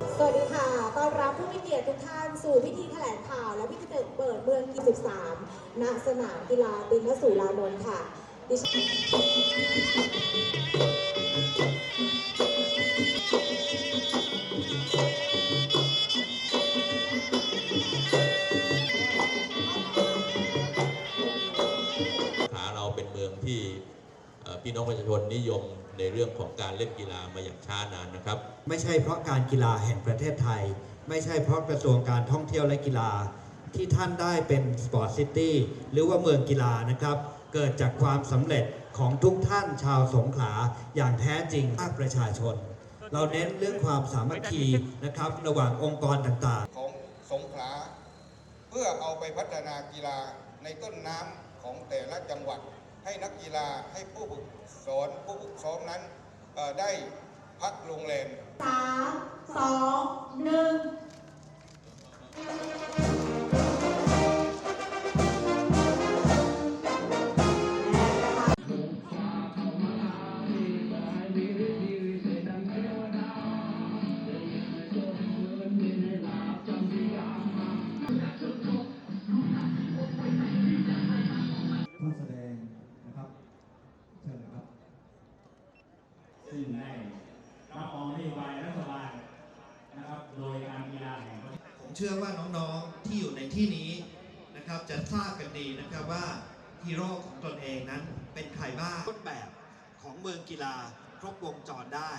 สวัสดีค่ะ ต้อนรับผู้มีเกียรติทุกท่านสู่พิธีแถลงข่าวและพิธีเปิดเมืองกี13ณสนามกีฬาตินสุรานนท์ค่ะดิฉันขาเราเป็นเมืองที่ พี่น้องประชาชนนิยมในเรื่องของการเล่นกีฬามาอย่างช้านานนะครับ ไม่ใช่เพราะการกีฬาแห่งประเทศไทย ไม่ใช่เพราะกระทรวงการท่องเที่ยวและกีฬา ที่ท่านได้เป็นสปอร์ตซิตี้หรือว่าเมืองกีฬานะครับ เกิดจากความสำเร็จของทุกท่านชาวสงขลาอย่างแท้จริงภาคประชาชน เราเน้นเรื่องความสามัคคีนะครับระหว่างองค์กรต่างๆ ของสงขลาเพื่อเอาไปพัฒนากีฬาในต้นน้ำของแต่ละจังหวัด ให้นักกีฬาให้ผู้ฝึกสอนผู้ฝึกซ้อมนั้นได้พักโรงแรม3 2 1 รับรองนโยบายรัฐบาลนะครับโดยการกีฬาแห่งประเทศผมเชื่อว่าน้องๆที่อยู่ในที่นี้นะครับจะทราบกันดีนะครับว่าฮีโร่ของตนเองนั้นเป็นใครบ้างต้นแบบของเมืองกีฬาครบวงจรได้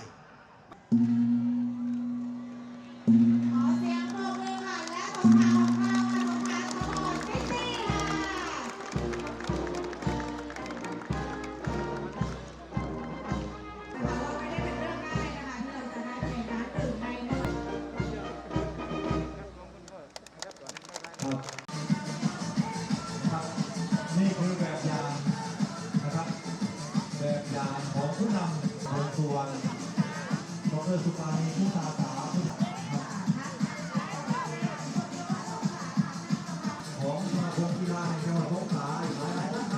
การของผู้นำของส่วนดรสุภาณีผู้ตาตา